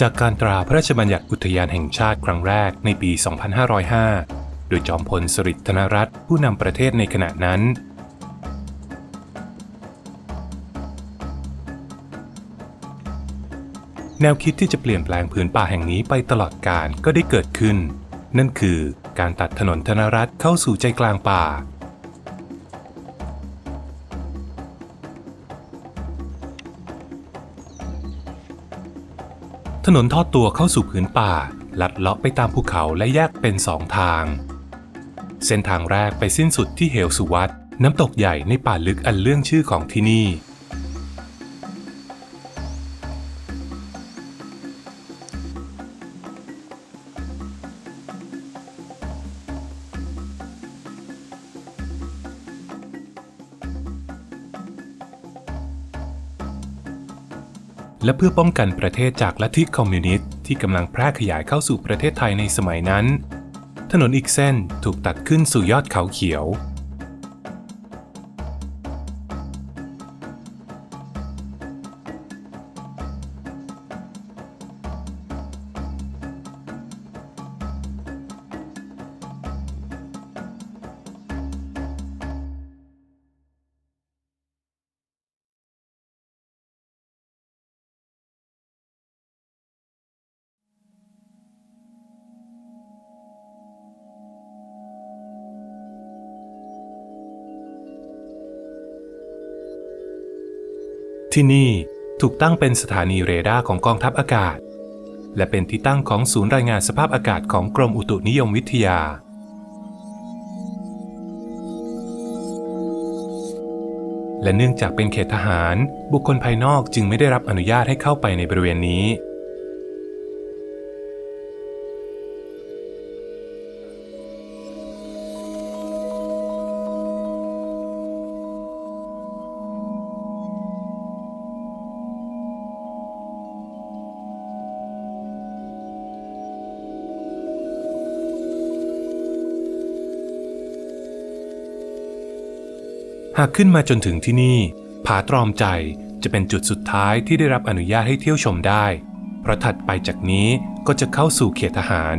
จากการตราพระราชบัญญัติอุทยานแห่งชาติครั้งแรกในปี 2505 โดยจอมพลสฤษดิ์ธนรัตน์ผู้นำประเทศในขณะนั้น แนวคิดที่จะเปลี่ยนแปลงผืนป่าแห่งนี้ไปตลอดกาลก็ได้เกิดขึ้น นั่นคือการตัดถนนธนรัฐเข้าสู่ใจกลางป่า ถนนทอดตัวเข้าสู่ผืนป่า ลัดเลาะไปตามภูเขาและแยกเป็นสองทาง เส้นทางแรกไปสิ้นสุดที่เหวสุวัตน้ำตกใหญ่ในป่าลึกอันเรื่องชื่อของที่นี่ และเพื่อป้องกันประเทศจากลัทธิคอมมิวนิสต์ที่กำลังแพร่ขยายเข้าสู่ประเทศไทยในสมัยนั้น ถนนอีกเส้นถูกตัดขึ้นสู่ยอดเขาเขียว ที่นี่ถูกตั้งเป็นสถานีเรดาร์ของกองทัพอากาศ และเป็นที่ตั้งของศูนย์รายงานสภาพอากาศของกรมอุตุนิยมวิทยา และเนื่องจากเป็นเขตทหาร บุคคลภายนอกจึงไม่ได้รับอนุญาตให้เข้าไปในบริเวณนี้ หากขึ้นมาจนถึงที่นี่ ผาตรอมใจจะเป็นจุดสุดท้ายที่ได้รับอนุญาตให้เที่ยวชมได้ เพราะถัดไปจากนี้ก็จะเข้าสู่เขตทหาร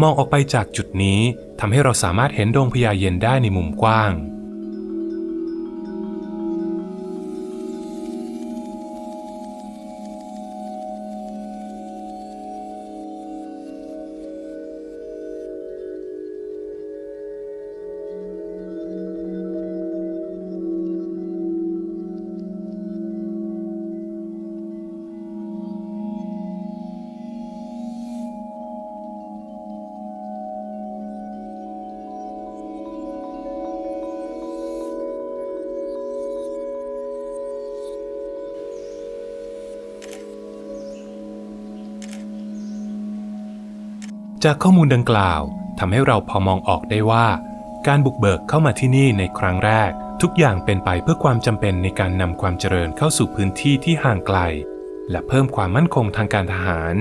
มองออกไปจากจุดนี้ทำให้เราสามารถเห็นดวงพญาเย็นได้ในมุมกว้าง จากข้อมูลดังกล่าวทำให้เราพอมองออกได้ว่า การบุกเบิกเข้ามาที่นี่ในครั้งแรก ทุกอย่างเป็นไปเพื่อความจำเป็นในการนำความเจริญเข้าสู่พื้นที่ที่ห่างไกล และเพิ่มความมั่นคงทางการทหาร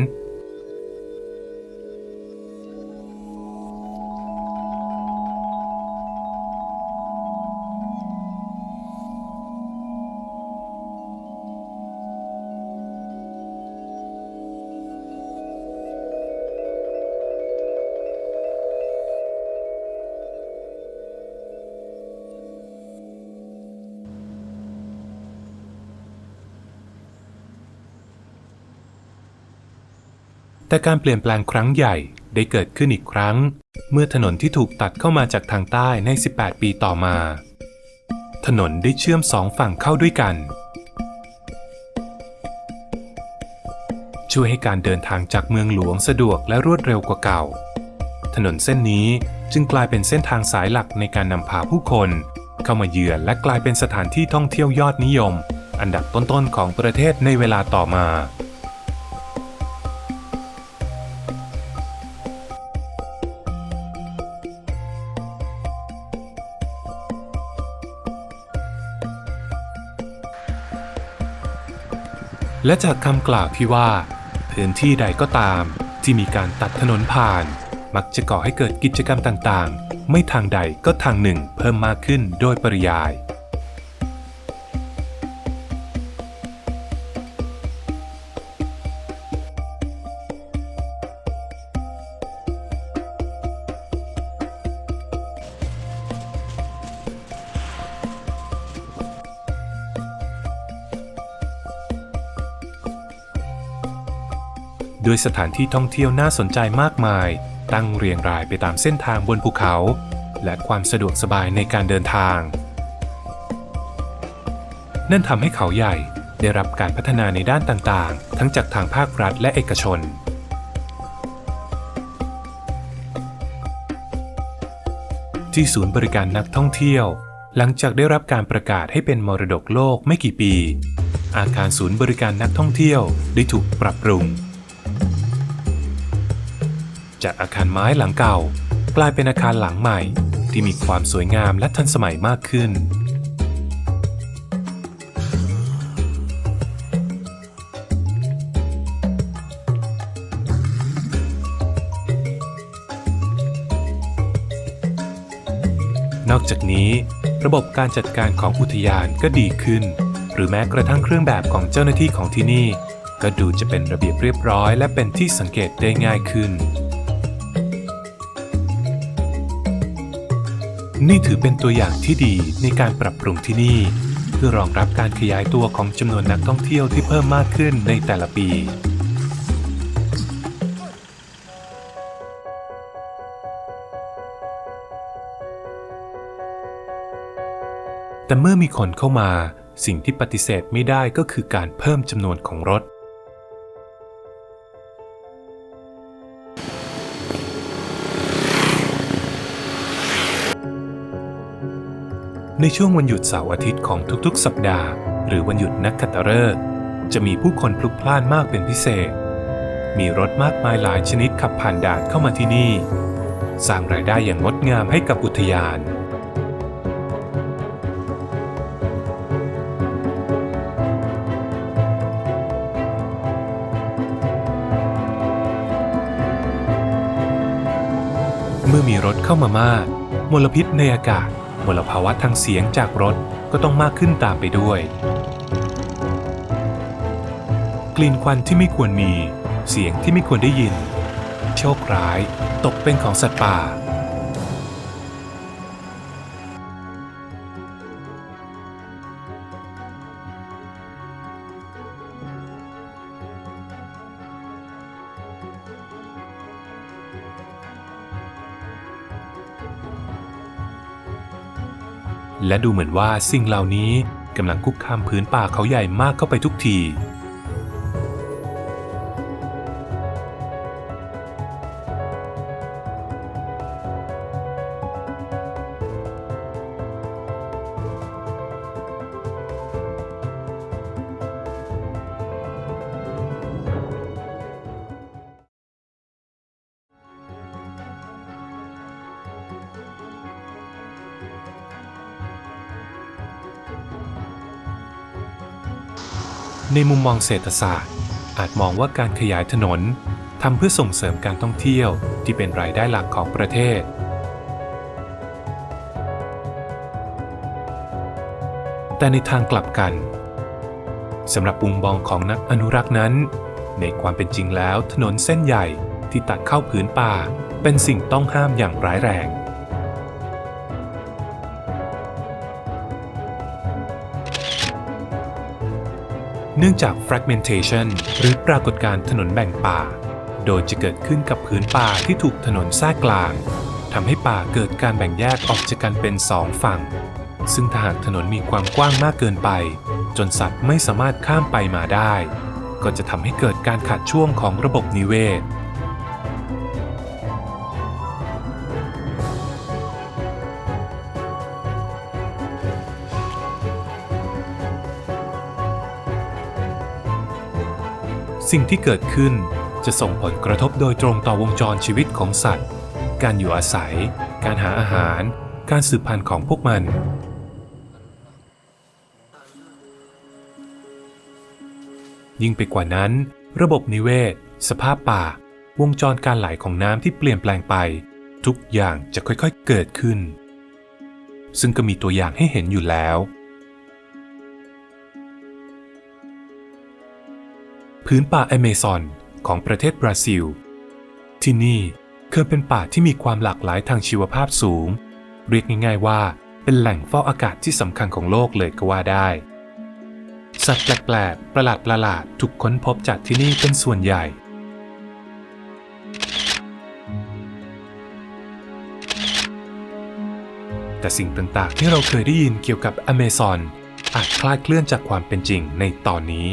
แต่การเปลี่ยนแปลงครั้งใหญ่ได้เกิดขึ้นอีกครั้ง เมื่อถนนที่ถูกตัดเข้ามาจากทางใต้ใน 18 ปีต่อมา ถนนได้เชื่อมสองฝั่งเข้าด้วยกัน ช่วยให้การเดินทางจากเมืองหลวงสะดวกและรวดเร็วกว่าเก่า ถนนเส้นนี้จึงกลายเป็นเส้นทางสายหลักในการนำพาผู้คน เข้ามาเยือนและกลายเป็นสถานที่ท่องเที่ยวยอดนิยม อันดับต้นๆของประเทศในเวลาต่อมา และจากคำกล่าวที่ว่า พื้นที่ใดก็ตาม ที่มีการตัดถนนผ่าน มักจะก่อให้เกิดกิจกรรมต่างๆ ไม่ทางใดก็ทางหนึ่งเพิ่มมากขึ้นโดยปริยาย ด้วยสถานที่ท่องเที่ยวน่าสนใจมากมาย ตั้งเรียงรายไปตามเส้นทางบนภูเขา และความสะดวกสบายในการเดินทาง นั่นทำให้เขาใหญ่ได้รับการพัฒนาในด้านต่างๆ ทั้งจากทางภาครัฐและเอกชน ที่ศูนย์บริการนักท่องเที่ยว หลังจากได้รับการประกาศให้เป็นมรดกโลกไม่กี่ปี อาคารศูนย์บริการนักท่องเที่ยวได้ถูกปรับปรุง จากอาคารไม้หลังเก่า กลายเป็นอาคารหลังใหม่ ที่มีความสวยงามและทันสมัยมากขึ้น นอกจากนี้ ระบบการจัดการของอุทยานก็ดีขึ้น หรือแม้กระทั่งเครื่องแบบของเจ้าหน้าที่ของที่นี่ก็ดูจะเป็นระเบียบเรียบร้อยและเป็นที่สังเกตได้ง่ายขึ้น นี่ถือเป็นตัวอย่างที่ดีในการปรับปรุงที่นี่ เพื่อรองรับการขยายตัวของจำนวนนักท่องเที่ยวที่เพิ่มมากขึ้นในแต่ละปีแต่เมื่อมีคนเข้ามาสิ่งที่ปฏิเสธไม่ได้ก็คือการเพิ่มจำนวนของรถ ในช่วงวันหยุดเสาร์อาทิตย์ของทุกๆ สัปดาห์ หรือวันหยุดนักขัตฤกษ์จะมีผู้คนพลุกพล่านมากเป็นพิเศษ มีรถมากมายหลายชนิดขับผ่านด่านเข้ามาที่นี่ สร้างรายได้อย่างงดงามให้กับอุทยานเมื่อมีรถเข้ามามาก มลพิษในอากาศ ลภาวะทางเสียงจากรถก็ต้องมากขึ้นตามไปด้วย กลิ่นควันที่ไม่ควรมี เสียงที่ไม่ควรได้ยิน โชคร้าย ตกเป็นของสัตว์ป่า และดูเหมือนว่าสิ่งเหล่านี้กำลังคุกคามพื้นป่าเขาใหญ่มากเข้าไปทุกที ในมุมมองเศรษฐศาสตร์ อาจมองว่าการขยายถนนทำเพื่อส่งเสริมการท่องเที่ยวที่เป็นรายได้หลักของประเทศ แต่ในทางกลับกันสำหรับมุมมองของนักอนุรักษ์นั้น ในความเป็นจริงแล้วถนนเส้นใหญ่ที่ตัดเข้าผืนป่า เป็นสิ่งต้องห้ามอย่างร้ายแรง เนื่องจาก fragmentation หรือปรากฏการณ์ถนนแบ่งป่า โดยจะเกิดขึ้นกับพื้นป่าที่ถูกถนนแทรกกลางทำให้ป่าเกิดการแบ่งแยกออกจากกันเป็นสองฝั่ง ซึ่งถ้าหากถนนมีความกว้างมากเกินไป จนสัตว์ไม่สามารถข้ามไปมาได้ ก็จะทำให้เกิดการขาดช่วงของระบบนิเวศ สิ่งที่เกิดขึ้นจะส่งผลกระทบโดยตรงต่อวงจรชีวิตของสัตว์ การอยู่อาศัย การหาอาหาร การสืบพันธุ์ของพวกมัน ยิ่งไปกว่านั้น ระบบนิเวศ สภาพป่า วงจรการไหลของน้ำที่เปลี่ยนแปลงไป ทุกอย่างจะค่อยๆเกิดขึ้น ซึ่งก็มีตัวอย่างให้เห็นอยู่แล้ว พื้นป่าแอเมซอนของประเทศบราซิล ที่นี่เคยเป็นป่าที่มีความหลากหลายทางชีวภาพสูง เรียกง่ายๆว่าเป็นแหล่งฟอกอากาศที่สำคัญของโลกเลยก็ว่าได้ สัตว์แปลกๆ ประหลาดๆถูกค้นพบจากที่นี่เป็นส่วนใหญ่ แต่สิ่งต่างๆที่เราเคยได้ยินเกี่ยวกับอเมซอนอาจคลาดเคลื่อนจากความเป็นจริงในตอนนี้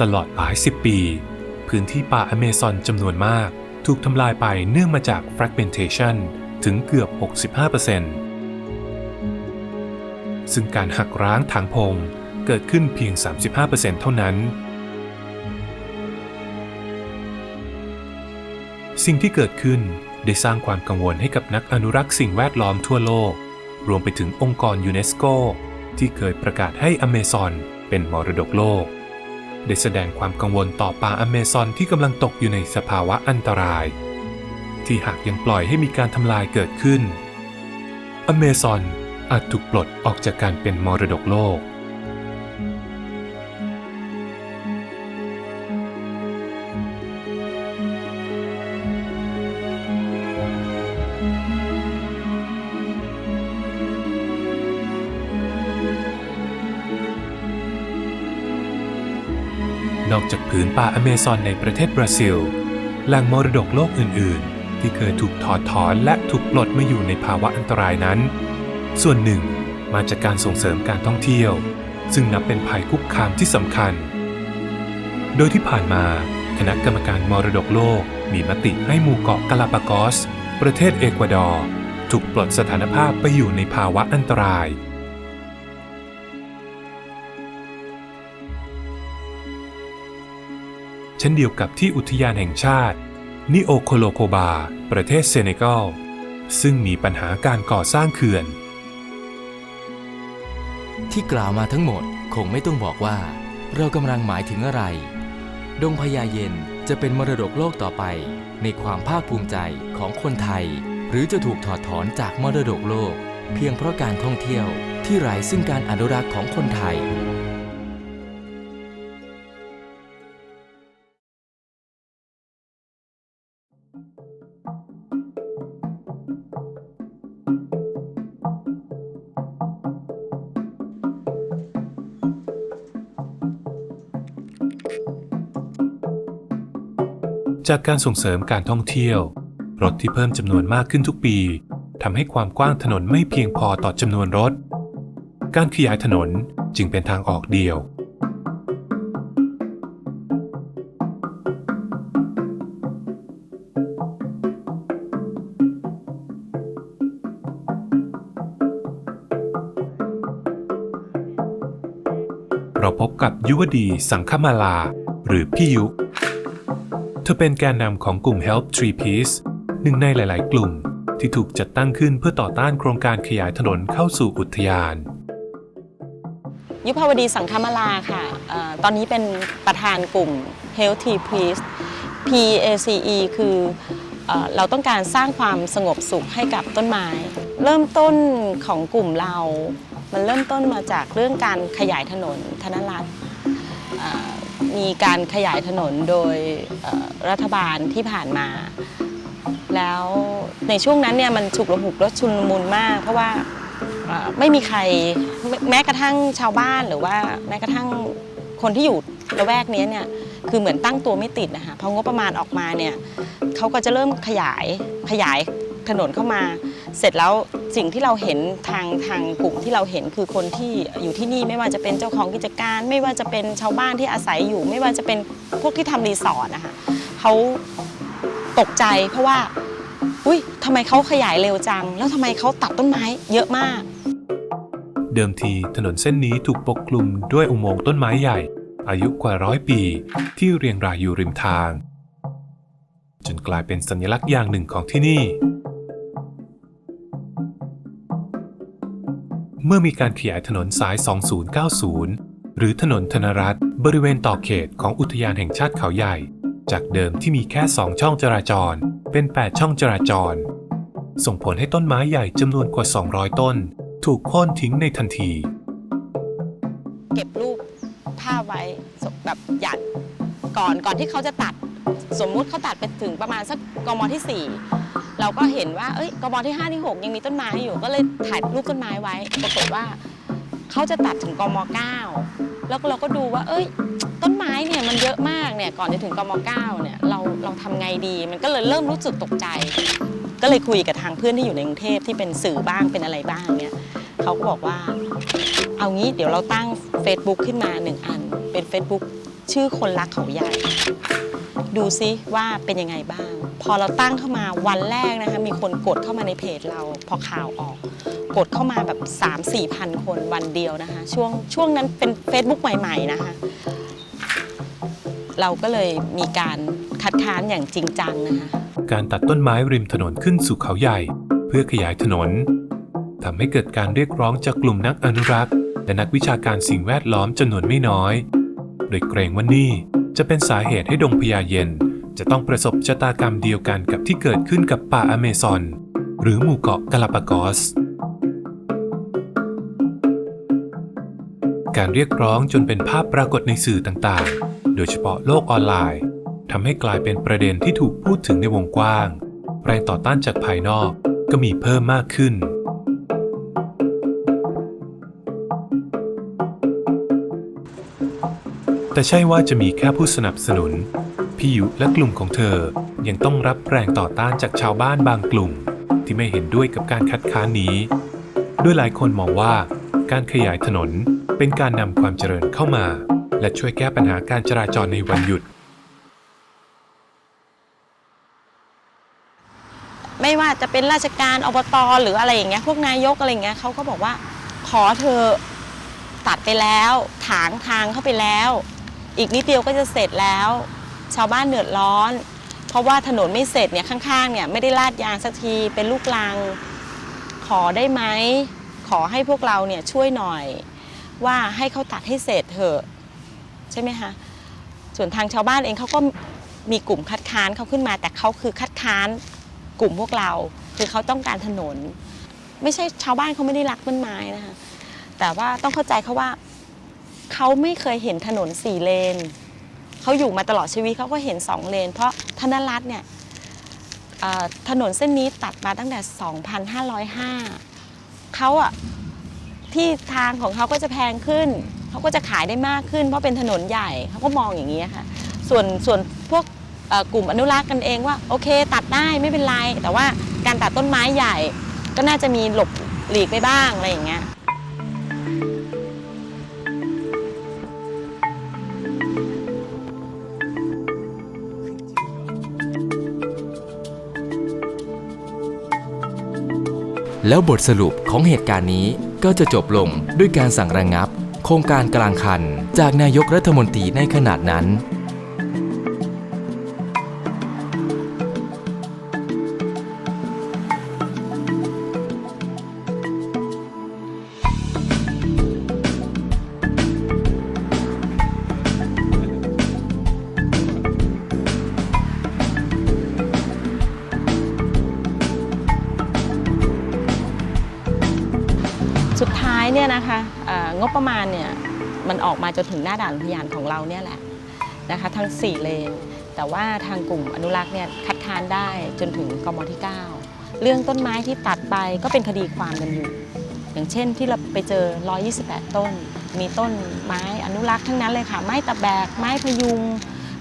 ตลอดหลายสิบปี พื้นที่ป่าอเมซอนจำนวนมาก ถูกทำลายไปเนื่องมาจาก fragmentation ถึงเกือบ 65%ซึ่งการหักร้างทางพงเกิดขึ้นเพียง 35%เท่านั้น สิ่งที่เกิดขึ้นได้สร้างความกังวลให้กับนักอนุรักษ์สิ่งแวดล้อมทั่วโลก รวมไปถึงองค์กรยูเนสโกที่เคยประกาศให้อเมซอนเป็นมรดกโลก ได้แสดงความกังวลต่อป่าอเมซอนที่กำลังตกอยู่ในสภาวะอันตราย ที่หากยังปล่อยให้มีการทำลายเกิดขึ้น อเมซอนอาจถูกปลดออกจากการเป็นมรดกโลก อกจากผืนป่าอเมซอนในประเทศบราซิล แหล่งมรดกโลกอื่น ๆ ที่เคยถูกถอดถอนและถูกปลดมาอยู่ในภาวะอันตรายนั้น ส่วนหนึ่งมาจากการส่งเสริมการท่องเที่ยว ซึ่งนับเป็นภัยคุกคามที่สำคัญ โดยที่ผ่านมาคณะกรรมการมรดกโลกมีมติให้หมู่เกาะกาลาปากอส ประเทศเอกวาดอร์ ถูกปลดสถานภาพไปอยู่ในภาวะอันตราย เช่นเดียวกับที่อุทยานแห่งชาติ นิโอโคโลโคบา ประเทศเซเนกัล ซึ่งมีปัญหาการก่อสร้างเขื่อน ที่กล่าวมาทั้งหมดคงไม่ต้องบอกว่า เรากำลังหมายถึงอะไร ดงพญาเย็นจะเป็นมรดกโลกต่อไป ในความภาคภูมิใจของคนไทย หรือจะถูกถอดถอนจากมรดกโลก เพียงเพราะการท่องเที่ยวที่ไร้ซึ่งการอนุรักษ์ของคนไทย จากการส่งเสริมการท่องเที่ยว รถที่เพิ่มจำนวนมากขึ้นทุกปีทำให้ความกว้างถนนไม่เพียงพอต่อจำนวนรถ การขยายถนนจึงเป็นทางออกเดียว เราพบกับยุวดีสังคมาลา หรือพี่ยุ เธอเป็นแกนนำของกลุ่ม Help Tree Peace หนึ่งในหลาย ๆ กลุ่มที่ถูกจัดตั้งขึ้นเพื่อต่อต้านโครงการขยายถนนเข้าสู่อุทยาน ยุพาวดีสังคมลาค่ะออตอนนี้เป็นประธานกลุ่ม Healthy Peace PACE คือเออเราต้องการสร้างความสงบสุขให้กับต้นไม้ เริ่มต้นของกลุ่มเรา มันเริ่มต้นมาจากเรื่องการขยายถนนธนรัฐเอ่อ มีการขยายถนนโดยรัฐบาลที่ผ่านมา แล้วในช่วงนั้นเนี่ยมันฉุกระหุกและชุลมุนมาก เพราะว่าไม่มีใครแม้แม้กระทั่งชาวบ้านหรือว่าแม้กระทั่งคนที่อยู่ละแวกนี้เนี่ยคือเหมือนตั้งตัวไม่ติดนะคะพองบประมาณออกมาเนี่ยเขาก็จะเริ่มขยายขยายถนนเข้ามา เสร็จแล้วสิ่งที่เราเห็นทางทางกลุ่มที่เราเห็นคือคนที่อยู่ที่นี่ไม่ว่าจะเป็นเจ้าของกิจการ ไม่ว่าจะเป็นชาวบ้านที่อาศัยอยู่ ไม่ว่าจะเป็นพวกที่ทำรีสอร์ทนะคะเขาตกใจเพราะว่า อุ้ยทำไมเขาขยายเร็วจัง แล้วทำไมเขาตัดต้นไม้เยอะมาก เดิมทีถนนเส้นนี้ถูกปกคลุมด้วยอุโมงค์ต้นไม้ใหญ่ อายุกว่าร้อยปี ที่เรียงรายอยู่ริมทาง จนกลายเป็นสัญลักษณ์อย่างหนึ่งของที่นี่ เมื่อมีการขยายถนนสาย 2090 หรือถนนธนรัฐบริเวณต่อเขตของอุทยานแห่งชาติเขาใหญ่ จากเดิมที่มีแค่ 2 ช่องจราจร เป็น 8 ช่องจราจร ส่งผลให้ต้นไม้ใหญ่จำนวนกว่า 200 ต้น ถูกโค่นทิ้งในทันที เก็บรูปภาพไว้แบบหยัดก่อนก่อนที่เขาจะตัด สมมุติเขาตัดไปถึงประมาณสักกมที่ 4 เราก็เห็นว่าเอ้ยกมที่5ที่6ยังมีต้นไม้อยู่ก็เลยถ่ายรูปต้นไม้ไว้ปรากฏว่าเขาจะตัดถึงกม9แล้วเราก็ดูว่า เอ้ย ต้นไม้เนี่ยมันเยอะมากเนี่ยก่อนจะถึงกม9เนี่ยเราเราทำไงดี มันก็เลยเริ่มรู้สึกตกใจ ก็เลยคุยกับทางเพื่อนที่อยู่ในกรุงเทพที่เป็นสื่อบ้างเป็นอะไรบ้างเนี่ยเขาก็บอกว่า เอางี้เดี๋ยวเราตั้ง Facebook ขึ้นมาหนึ่งอัน เป็น Facebook ชื่อคนรักเขาใหญ่ ดูซิว่าเป็นยังไงบ้าง พอเราตั้งเข้ามาวันแรกนะคะมีคนกดเข้ามาในเพจเรา พอข่าวออก กดเข้ามาแบบ 3 4พันคนวันเดียวนะคะ ช่วงช่วงนั้นเป็น Facebook ใหม่ ๆ นะคะ เราก็เลยมีการคัดค้านอย่างจริงจังนะคะ การตัดต้นไม้ริมถนนขึ้นสู่เขาใหญ่ เพื่อขยายถนนทำให้เกิดการเรียกร้องจากกลุ่มนักอนุรักษ์ และนักวิชาการสิ่งแวดล้อมจำนวนไม่น้อย โดยเกรงว่านี่จะเป็นสาเหตุให้ดงพญาเย็น จะต้องประสบชะตากรรมเดียวกันกับที่เกิดขึ้นกับป่าอเมซอน หรือหมู่เกาะกาลาปากอส การเรียกร้องจนเป็นภาพปรากฏในสื่อต่างๆ โดยเฉพาะโลกออนไลน์ทำให้กลายเป็นประเด็นที่ถูกพูดถึงในวงกว้าง แรงต่อต้านจากภายนอกก็มีเพิ่มมากขึ้นแต่ใช่ว่าจะมีแค่ผู้สนับสนุน พี่ยุและกลุ่มของเธอ ยังต้องรับแรงต่อต้านจากชาวบ้านบางกลุ่ม ที่ไม่เห็นด้วยกับการคัดค้านนี้ ด้วยหลายคนมองว่า การขยายถนนเป็นการนำความเจริญเข้ามา และช่วยแก้ปัญหาการจราจรในวันหยุด ไม่ว่าจะเป็นราชการอบตหรืออะไรอย่างเงี้ยพวกนายกอะไรอย่างเงี้ยเขาก็บอกว่า ขอเธอตัดไปแล้ว ถางทางเข้าไปแล้ว อีกนิดเดียวก็จะเสร็จแล้ว ชาวบ้านเดือดร้อน เพราะว่าถนนไม่เสร็จเนี่ยข้างๆเนี่ยไม่ได้ลาดยางสักทีเป็นลูกลัง ขอได้ไหมขอให้พวกเราเนี่ยช่วยหน่อย ว่าให้เขาตัดให้เสร็จเถอะใช่ไหมคะส่วนทางชาวบ้านเองเขาก็มีกลุ่มคัดค้านเขาขึ้นมา แต่เขาคือคัดค้านกลุ่มพวกเรา คือเขาต้องการถนน ไม่ใช่ชาวบ้านเขาไม่ได้รักต้นไม้นะคะแต่ว่าต้องเข้าใจเขาว่าเขาไม่เคยเห็นถนนสี่เลน เขาอยู่มาตลอดชีวิตเขาก็เห็นสองเลน เพราะธนรัฐเนี่ยเอ่อถนนเส้นนี้ตัดมาตั้งแต่ 2,505เขาอะที่ทางของเขาก็จะแพงขึ้น เขาก็จะขายได้มากขึ้น เพราะเป็นถนนใหญ่เขาก็มองอย่างนี้ค่ะ ส่วนส่วนพวกเอ่อกลุ่มอนุรักษ์กันเองว่าโอเค ตัดได้ไม่เป็นไร แต่ว่าการตัดต้นไม้ใหญ่ ก็น่าจะมีหลบหลีกไปบ้างอะไรอย่างเงี้ย แล้วบทสรุปของเหตุการณ์นี้ก็จะจบลงด้วยการสั่งระงงับ โครงการกลางคัน จากนายกรัฐมนตรีในขนาดนั้นาจนถึงหน้าด่านอุทยานของเราเนี่ยแหละนะคะทั้ง 4 เลน แต่ว่าทางกลุ่มอนุรักษ์เนี่ยคัดค้านได้จนถึงกมที่ 9 เรื่องต้นไม้ที่ตัดไปก็เป็นคดีความกันอยู่ อย่างเช่นที่เราไปเจอ 128 ต้น มีต้นไม้อนุรักษ์ทั้งนั้นเลยค่ะ ไม้ตะแบก ไม้พยุง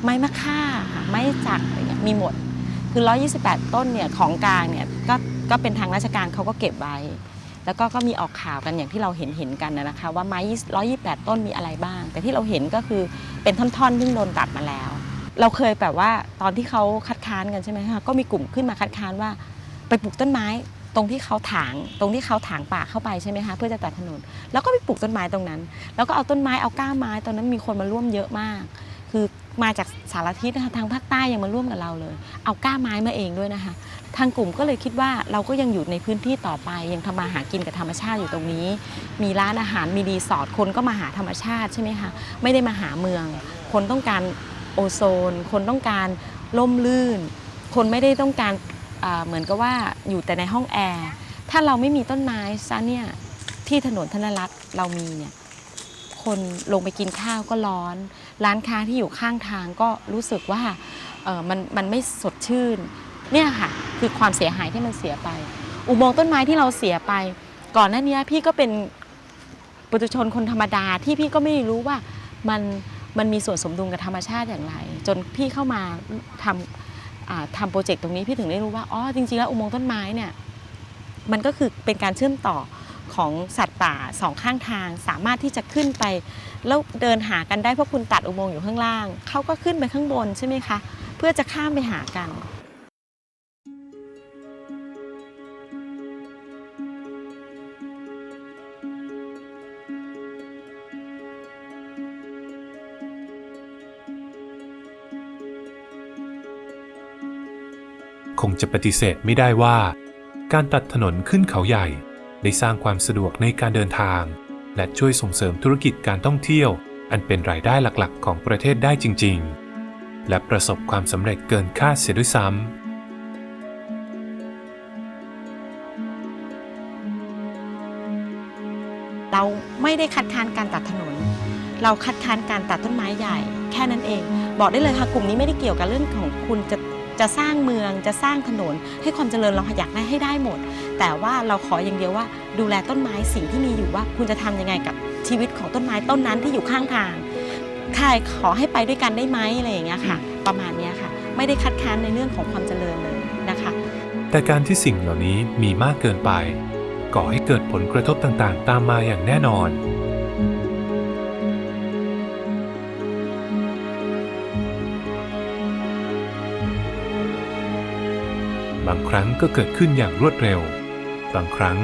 ไม้มะค่าค่ะไม้จักอะไรเงี้ยมีหมด คือ 128 ต้นเนี่ยของกลางเนี่ยก็ก็เป็นทางราชการเขาก็เก็บไว้ แล้วก็ก็มีออกข่าวกันอย่างที่เราเห็นเห็นกันนะคะว่าไม้128 ต้นมีอะไรบ้าง แต่ที่เราเห็นก็คือเป็นท่อนๆที่โดนตัดมาแล้ว เราเคยแบบว่าตอนที่เขาคัดค้านกันใช่ไหมคะก็มีกลุ่มขึ้นมาคัดค้านว่า ไปปลูกต้นไม้ตรงที่เขาถางตรงที่เขาถางป่าเข้าไปใช่ไหมคะเพื่อจะตัดถนน แล้วก็ไปปลูกต้นไม้ตรงนั้น แล้วก็เอาต้นไม้เอาก้าไม้ตอนนั้นมีคนมาร่วมเยอะมากคคือมาจากสารทิศนะคะทางภาคใต้ยังมาร่วมกับเราเลย เอาก้าไม้มาเองด้วยนะคะ ทางกลุ่มก็เลยคิดว่าเราก็ยังอยู่ในพื้นที่ต่อไป ยังทำมาหากินกับธรรมชาติอยู่ตรงนี้ มีร้านอาหารมีรีสอร์ทคนก็มาหาธรรมชาติใช่ไหมคะไม่ได้มาหาเมือง คนต้องการโอโซน คนต้องการล่มลื่น คนไม่ได้ต้องการเหมือนกับว่าอยู่แต่ในห้องแอร์ถ้าเราไม่มีต้นไม้ซะเนี่ยที่ถนนธนรัตน์เรามีเนี่ยคนลงไปกินข้าวก็ร้อน ร้านค้าที่อยู่ข้างทางก็รู้สึกว่ามันมันไม่สดชื่น เนี่ยค่ะ คือความเสียหายที่มันเสียไป อุโมงค์ต้นไม้ที่เราเสียไป ก่อนหน้านี้พี่ก็เป็นปุถุชนคนธรรมดาที่พี่ก็ไม่รู้ว่ามันมันมีส่วนสมดุลกับธรรมชาติอย่างไร จนพี่เข้ามาทำทำโปรเจกต์ตรงนี้พี่ถึงได้รู้ว่าอ๋อจริงๆแล้วอุโมงค์ต้นไม้เนี่ยมันก็คือเป็นการเชื่อมต่อของสัตว์ป่าสองข้างทางสามารถที่จะขึ้นไป แล้วเดินหากันได้เพราะคุณตัดอุโมงค์อยู่ข้างล่างเขาก็ขึ้นไปข้างบนใช่ไหมคะ เพื่อจะข้ามไปหากัน คงจะปฏิเสธไม่ได้ว่า การตัดถนนขึ้นเขาใหญ่ ได้สร้างความสะดวกในการเดินทาง และช่วยส่งเสริมธุรกิจการท่องเที่ยว อันเป็นรายได้หลักๆ ของประเทศได้จริง ๆ และประสบความสำเร็จเกินคาดเสียด้วยซ้ำเราไม่ได้คัดค้านการตัดถนน เราคัดค้านการตัดต้นไม้ใหญ่ แค่นั้นเอง บอกได้เลยค่ะกลุ่มนี้ไม่ได้เกี่ยวกับเรื่องของคุณจะ จะสร้างเมืองจะสร้างถนน ให้ความเจริญเราอยากได้ให้ได้หมด แต่ว่าเราขออย่างเดียวว่า ดูแลต้นไม้สิ่งที่มีอยู่ว่า คุณจะทำยังไงกับชีวิตของต้นไม้ต้นนั้นที่อยู่ข้างทางใครขอให้ไปด้วยกันได้ไหมอะไรอย่างเงี้ยค่ะ ประมาณนี้ค่ะ ไม่ได้คัดค้านในเรื่องของความเจริญเลยนะคะ แต่การที่สิ่งเหล่านี้มีมากเกินไป ก่อให้เกิดผลกระทบต่างๆ ตามมาอย่างแน่นอนางครั้งก็เกิดขึ้นอย่างรวดเร็ว บางครั้ง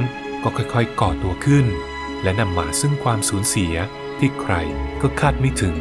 ก็ค่อยๆก่อตัวขึ้น และนำมาซึ่งความสูญเสียที่ใครก็คาดไม่ถึง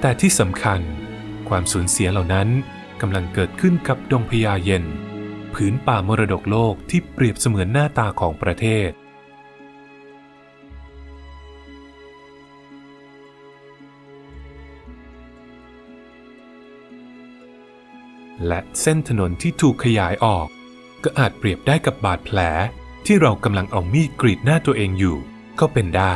แต่ที่สำคัญ ความสูญเสียเหล่านั้นกำลังเกิดขึ้นกับดงพญาเย็น ผืนป่ามรดกโลกที่เปรียบเสมือนหน้าตาของประเทศ และเส้นถนนที่ถูกขยายออก ก็อาจเปรียบได้กับบาดแผลที่เรากำลังเอามีดกรีดหน้าตัวเองอยู่ ก็เป็นได้